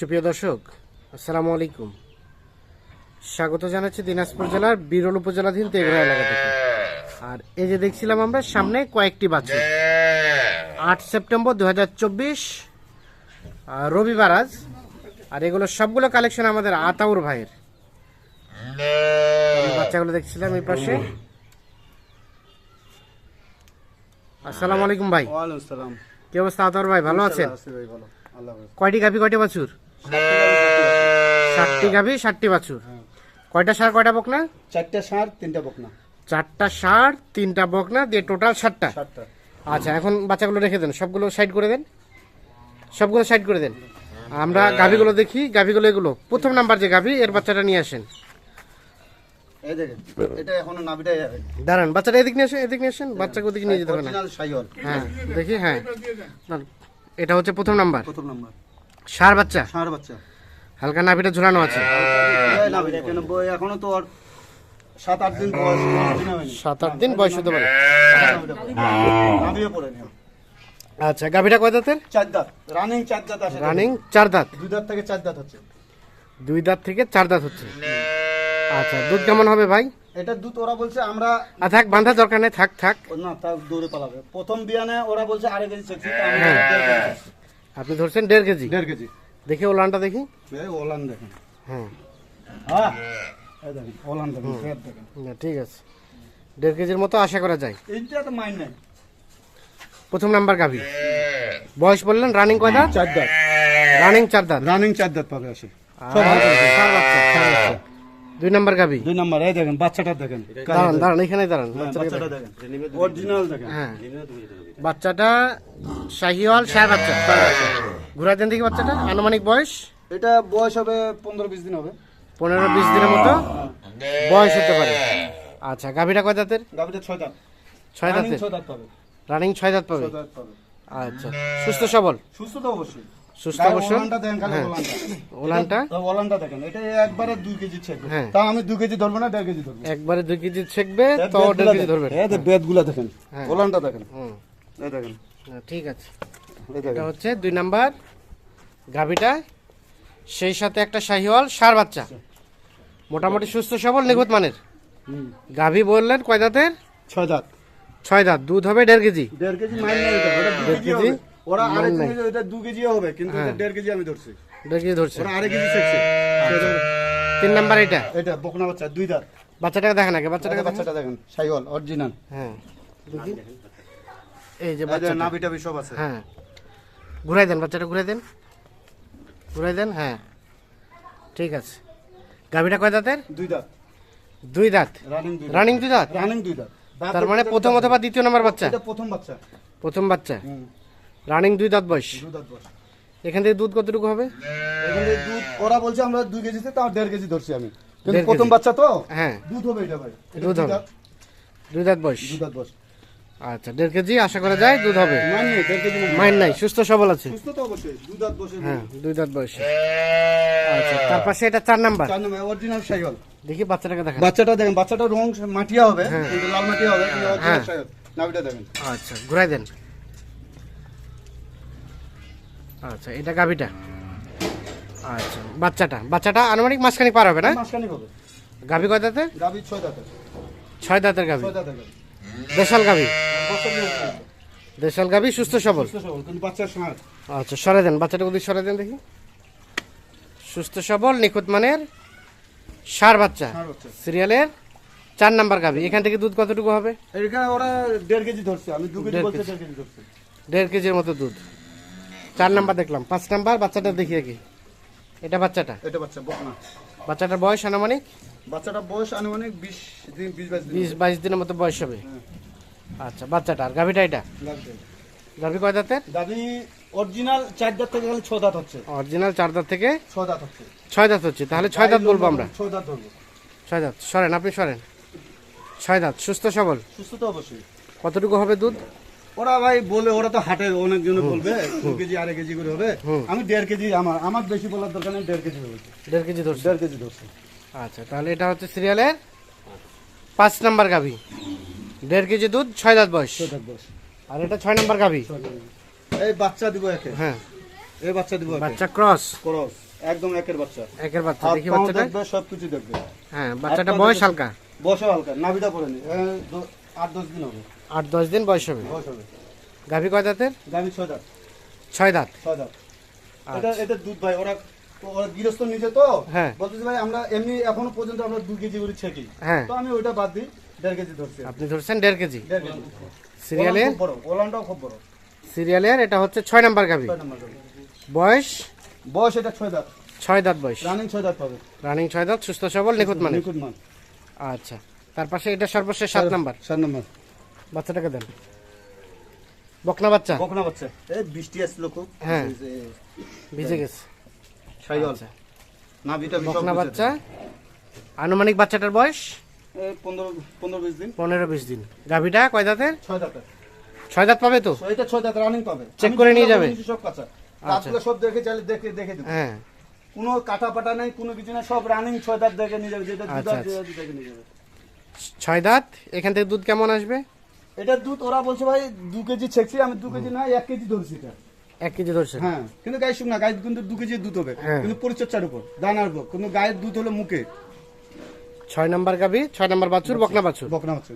সুপ্রিয় দর্শক আসসালামু আলাইকুম। স্বাগত জানাচ্ছি দিনাজপুর জেলার বিরল উপজেলাধীন তেঘরা এলাকা থেকে। আর এই যে দেখছিলাম আমরা সামনে কয়েকটি বাচ্চা আট সেপ্টেম্বর দু হাজার চব্বিশ রবিবার আজ। আর এগুলো সবগুলো কালেকশন আমাদের আতাউর ভাইয়ের। বাচ্চাগুলো দেখছিলাম এই পাশে। আসসালামু আলাইকুম ভাই। কি অবস্থা আতাউর ভাই ভালো আছেন? কয়টি গাভি কয়টি বাছুর? ষাটটি গাভি ষাটটি বাছুর। কয়টা সার কয়টা বকনা? চারটা ষাঁড় তিনটা বকনা। চারটা সার তিনটা বকনা দিয়ে টোটাল ষাটটা আচ্ছা এখন বাচ্চাগুলো রেখে দেন। সবগুলো সাইড করে দেন। সবগুলো সাইড করে দেন। আমরা গাভিগুলো দেখি। গাভিগুলো এগুলো। প্রথম নাম্বার যে গাভি এর বাচ্চাটা নিয়ে আসেন। দাঁড়ান বাচ্চাটা এদিক নিয়ে আসেন এদিক নিয়ে আসেন। বাচ্চাকে ওদিকে নিয়ে যেতে হবে না। হ্যাঁ দেখি হ্যাঁ। এটা হচ্ছে প্রথম নাম্বার। প্রথম নাম্বার। সার বাচ্চা? ষাঁড় বাচ্চা। হালকা নাভিটা ঝুলানো আছে। এখনও তো সাত আট দিন বয়স সাত আট দিন বয়স হতে পারে। আচ্ছা গাভিটা কয় দাঁতের? চার দাঁত। রানিং চার দাঁত আসে রানিং চার দাঁত। দুই দাঁত থেকে চার দাঁত হচ্ছে। দুই দাঁত থেকে চার দাঁত হচ্ছে। আচ্ছা দুধ কেমন হবে ভাই? এটা দুধ ওরা বলছে আমরা থাক বাঁধা দরকার নেই থাক থাক। না তার দৌড়ে পালাবে। প্রথম বিয়ানে ওরা বলছে আড়াই কেজি চেয়েছি হ্যাঁ। আপনি ধরছেন দেড় কেজি? দেড় কেজি। দেখি ওলানটা দেখি। ওলান দেখেন। হ্যাঁ। হ্যাঁ ওলান দেখেন না, ঠিক আছে। দেড় কেজির মতো আশা করা যায়। এইটা তো মাইন নাই। প্রথম নাম্বার গাভি। বয়স বললেন রানিং কয় দাঁত? চার দাঁত। রানিং চার দাঁত। রানিং চার দাঁত পাবে আসে। সব বাচ্চা। দুই নাম্বার গাভি দুই নাম্বার এই দেখেন বাচ্চাটা দেখেন। দাঁড়ান দাঁড়ান এখানে দাঁড়ান হ্যাঁ, বাচ্চাটা দেখেন। দেখেন অরিজিনাল দেখেন। হ্যাঁ। বাচ্চাটা শাহিওয়াল ষাঁড় বাচ্চা। ঘুরা দেন দেখি বাচ্চাটা আনুমানিক বয়স? এটা বয়স হবে পনেরো বিশ দিন হবে। পনেরো বিশ দিনের মতো বয়স হতে পারে। আচ্ছা গাভিটা কয় দাঁতের? গাভিটা ছয় দাঁত। ছয় দাঁতের? ছয় দাঁত পাবে। রানিং ছয় দাঁত পাবে? ছয় দাঁত পাবে। আচ্ছা সুস্থ সবল? সুস্থ তো অবশ্যই। সুস্থ গায়ে ওলানটা দেখেন হ্যাঁ। ওলানটা। দেখেন এটা একবারে দুই কেজি ছেড়বে হ্যাঁ। তাও আমি দুই কেজি ধরবো না দেড় কেজি ধরবো। একবারে দুই কেজি ছেকবে তো দেড় কেজি ধরবেন বেদগুলা দেখেন হ্যাঁ। ওলানটা দেখেন। হুম। এই দেখেন। ঠিক আছে। এটা হচ্ছে দুই নাম্বার গাভিটা। সেই সাথে একটা শাহিওয়াল সার বাচ্চা। মোটামুটি সুস্থ সবল নিখুঁত মানের। গাভি বললেন কয় দাঁতের? ছয় দাঁত। ছয় দাঁত দুধ হবে দেড় কেজি। দেড় কেজি দেড় কেজি। ওরা আড়াই। কেজি ওটা দু কেজি হবে কিন্তু এটা হ্যাঁ। দেড় কেজি আমি ধরছি। দেড় কেজি ধরছে? ওরা আড়াই কেজি শেখছে তিন নাম্বার এটা? এটা বকনা বাচ্চা দুই দাঁত। বাচ্চাটাকে দেখেন আগে বাচ্চাটাকে বাচ্চাটা দেখেন। সাইওয়াল অরিজিনাল হ্যাঁ। এই যে বাচ্চা নাবি টাবি সব আছে। হ্যাঁ। ঘুরাই দেন বাচ্চাটা ঘুরাই দেন। ঘুরাই দেন হ্যাঁ। ঠিক আছে। গাভিটা কয় দাঁতের? দুই দাঁত। দুই দাঁত? রানিং দুই রানিং দুই দাঁত? রানিং দুই দাঁত। তার মানে প্রথম অথবা দ্বিতীয় নাম্বার বাচ্চা? এটা প্রথম বাচ্চা। প্রথম বাচ্চা। হুম। রানিং দুই দাঁত বয়স। দুই দাঁত বয়স। এখান থেকে দুধ কতটুকু হবে? এখানে দুধ ওরা বলছে আমরা দুই কেজিতে তাও দেড় কেজি ধরছি আমি। কিন্তু প্রথম বাচ্চা তো? হ্যাঁ। দুধ হবে এটা ভাই। দুধ হবে। দুই দাঁত বয়স। দুই দাঁত বয়স। আচ্ছা দেড় কেজি আশা করা যায় দুধ হবে। মান নেই সুস্থ সবল আছে। হ্যাঁ দুই দাঁত বয়স। আচ্ছা তার পাশে এটা চার নাম্বার। অরিজিনাল সাইকেল দেখি বাচ্চাটাকে দেখা বাচ্চাটা দেখেন বাচ্চাটা রং মাটিয়া হবে কিন্তু লাল মাটিয়া হবে হ্যাঁ। দেখেন। আচ্ছা ঘুরাই দেন। আচ্ছা এটা গাভিটা? আচ্ছা বাচ্চাটা? বাচ্চাটা আনুমানিক মাসখানিক পার হবে না? মাসখানি হবে। গাভি কয় দাঁতে গাবি ছয় দাঁতের। ছয় দাঁতের গাভি। দাঁতের গাবি দেশাল গাভি। দেশাল গাভি। সুস্থ সবল? আচ্ছা সরে দেন বাচ্চাটা ওদিক সরে দেন দেখি। সুস্থ সবল নিখুঁত মানের সার বাচ্চা। সিরিয়ালের চার নাম্বার গাভি। এখান থেকে দুধ কতটুকু হবে? এখানে ওরা দেড় কেজি ধরছে আমি দু কেজি বলছে। দেড় কেজি ধরছে। দেড় কেজির মতো দুধ। চার নাম্বার দেখলাম। পাঁচ নাম্বার বাচ্চাটা দেখি দেখি এটা বাচ্চাটা? এটা বাচ্চা বকনা বাচ্চাটার বয়স আনুমানিক? বাচ্চাটা বয়স আনুমানিক বিশ দিন বিশ বাইশ দিন বিশ বাইশ দিনের মতো বয়স হবে। আচ্ছা বাচ্চাটা আর গাভিটা এটা? গাভি কয় দাঁতের? দাদি অরিজিনাল চার দাঁত থেকে গেলে ছ দাঁত হচ্ছে। অরিজিনাল চার দাঁত থেকে ছ দাঁত হচ্ছে। ছয় দাঁত হচ্ছে। তাহলে ছয় দাঁত বলব আমরা। ছ দাঁত ধরবো ছয় দাঁত। সরেন আপনি সরেন। ছয় দাঁত সুস্থ সবল? সুস্থ তো অবশ্যই। কতটুকু হবে দুধ? ওরা ভাই বলে ওরা তো হাটে অনেক জনে বলবে দু কেজি আড়াই কেজি করে হবে। আমি দেড় কেজি আমার আমার বেশি বলার দরকার নেই দেড় কেজি দেড় কেজি ধরছে? দেড় কেজি ধরছে। আচ্ছা তাহলে এটা হচ্ছে সিরিয়ালের পাঁচ নাম্বার গাভি। দেড় কেজি দুধ ছয় দাঁত বয়স। আর এটা ছয় নাম্বার গাভি? এই বাচ্চা দিব একে। হ্যাঁ। এই বাচ্চা দিব বাচ্চা ক্রস? ক্রস। একদম একের বাচ্চা। একের বাচ্চা দেখি বাচ্চাটা। দেখবে সবকিছু দেখবে। হ্যাঁ বাচ্চাটা বয়স হালকা। বয়স হালকা নাভিটা পড়েনি আট দশ দিন হবে। আট দশ দিন বয়স হবে? বয়স হবে। গাভী কয় দাঁতের? গাভী ছয় দাঁত। ছয় দাঁত। ছয় দাঁত। এটা আচ্ছা। এটা দুধ ভাই ওরা গৃহস্থ নিজে তো। হ্যাঁ। বলতেছে ভাই আমরা এমনি এখনও পর্যন্ত আমরা দু কেজি করে ছেকি। হ্যাঁ। তো আমি ওইটা বাদ দিই দেড় কেজি ধরছি। আপনি ধরছেন দেড় কেজি? দেড় সিরিয়ালে? বড় ওলানটাও খুব বড়। সিরিয়ালের এটা হচ্ছে ছয় নাম্বার গাভী। নম্বর গাভী। বয়স? বয়স এটা ছয় দাঁত। ছয় দাঁত বয়স। রানিং ছয় দাঁত পাবে রানিং ছয় দাঁত সুস্থ সবল নিখুঁত মানে নিখুঁত মান আচ্ছা। তার পাশে এটা সর্বশেষ সাত নাম্বার। সাত নম্বর। বাচ্চাটাকে দেন। বকনা বাচ্চা। বকনা বাচ্চা। এই বৃষ্টি আসলো খুব। হ্যাঁ। যে ভিজে গেছে। শাহিওয়াল। আচ্ছা। নাভিটা বিশাল বকনা বাচ্চা। আনুমানিক বাচ্চাটার বয়স? পনেরো পনেরো বিশ দিন। পনেরো বিশ দিন। গাভীটা কয় দাঁতের? ছয় দাঁতের। ছয় দাঁত পাবে তো? ছয় দাঁত রানিং পাবে। আমি করে নিয়ে যাবে? সব কাঁচা। দাঁতগুলো সব দেখে চাইলে দেখে দেখে দেবো। হ্যাঁ। কোনো কাটা পাটা নেই কোনো কিছু না সব রানিং ছয় দাঁত দেখে নিয়ে যাবে। যেটা দুধ আচ্ছা, যেটা দুধ দেখে নিয়ে যাবে। ছয় দাঁত? এখান থেকে দুধ কেমন আসবে? এটা দুধ ওরা বলছে ভাই দু কেজি ছেকছি আমি দু কেজি না এক কেজি ধরছি এটা। এক কেজি ধরছে? হ্যাঁ কিন্তু গায়ে শুক না গায়ে কিন্তু দু কেজি দুধ হবে হ্যাঁ। কিন্তু পরিচর্যার উপর দানার উপর কিন্তু গায়ের দুধ হলো মুখে। ছয় নাম্বার গাভী ছয় নাম্বার বাছুর বকনা বাছুর? বকনা হচ্ছে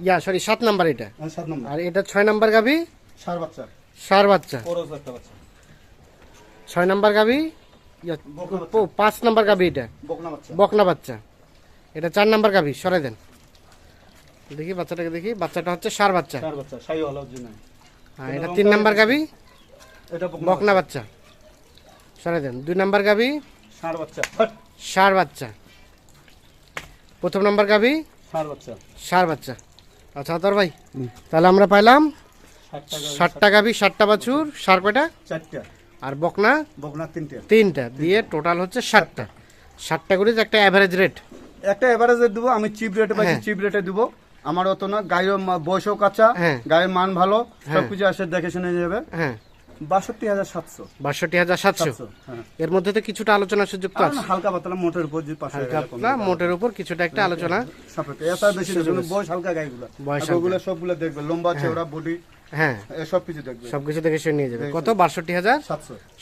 ইয়া সরি সাত নাম্বার এটা? সাত নম্বর। আর এটা ছয় নাম্বার গাভী? সার বাচ্চা। সার বাচ্চা। ছয় নাম্বার গাভী? ইয়া, পাঁচ নাম্বার গাভী এটা? বকনা বাচ্চা। বকনা বাচ্চা। এটা চার নাম্বার গাভী সরাই দেন। দেখি বাচ্চাটাকে দেখি। বাচ্চাটা হচ্ছে সার বাচ্চা। সার বাচ্চা সাই আর এটা তিন নাম্বার গাভী এটা বকনা বাচ্চা। সরাই দেন দুই নাম্বার গাভী সার বাচ্চা। সার বাচ্চা। প্রথম নাম্বার গাভী সার বাচ্চা। সার বাচ্চা। আচ্ছা তোর ভাই তাহলে আমরা পাইলাম ষাটটা গাভী ষাটটা বাছুর সার কয়টা? চারটা। আর বকনা? বকনা তিনটে। তিনটা দিয়ে টোটাল হচ্ছে ষাটটা ষাটটা করে একটা অ্যাভারেজ রেট একটা এভারেজে দেবো আমি চিপ রেটে হ্যাঁ। চিপ রেটে দেবো। আমার অত না গায়ের বয়সও কাঁচা হ্যাঁ। গায়ের মান ভালো হ্যাঁ। সবকিছু আসে দেখে শুনে যাবে। হ্যাঁ। বাষট্টি হাজার সাতশো। বাষট্টি হাজার সাতশো? এর মধ্যে তো কিছুটা আলোচনা সুযোগ তো আর আছে। হালকা পাতলা মোটের উপর যে পাশে হালকা পাতলা মোটের উপর কিছুটা একটা আলোচনা সাপেক্ষে। এত বেশি বয়স হালকা গাইগুলো বয়স সবগুলো দেখবে লম্বা চেওড়া বডি। হ্যাঁ। সব কিছু দেখবে। সবকিছু দেখে শুনে নিয়ে যাবে। কত? বাষট্টি হাজার?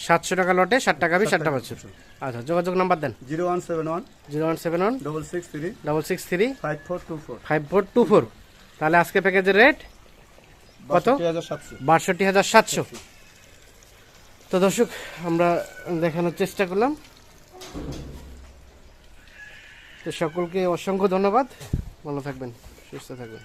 সাতশো। টাকা লটে ষাট টাকা ষাটটা বাছুর আচ্ছা যোগাযোগ নাম্বার দেন। Zero one seven one zero one seven one double six three double six three five four two four. Five four two four. তাহলে আজকে প্যাকেজের রেট কত? বাষট্টি হাজার সাতশো। তো দর্শক আমরা দেখানোর চেষ্টা করলাম। তো সকলকে অসংখ্য ধন্যবাদ। ভালো থাকবেন সুস্থ থাকবেন।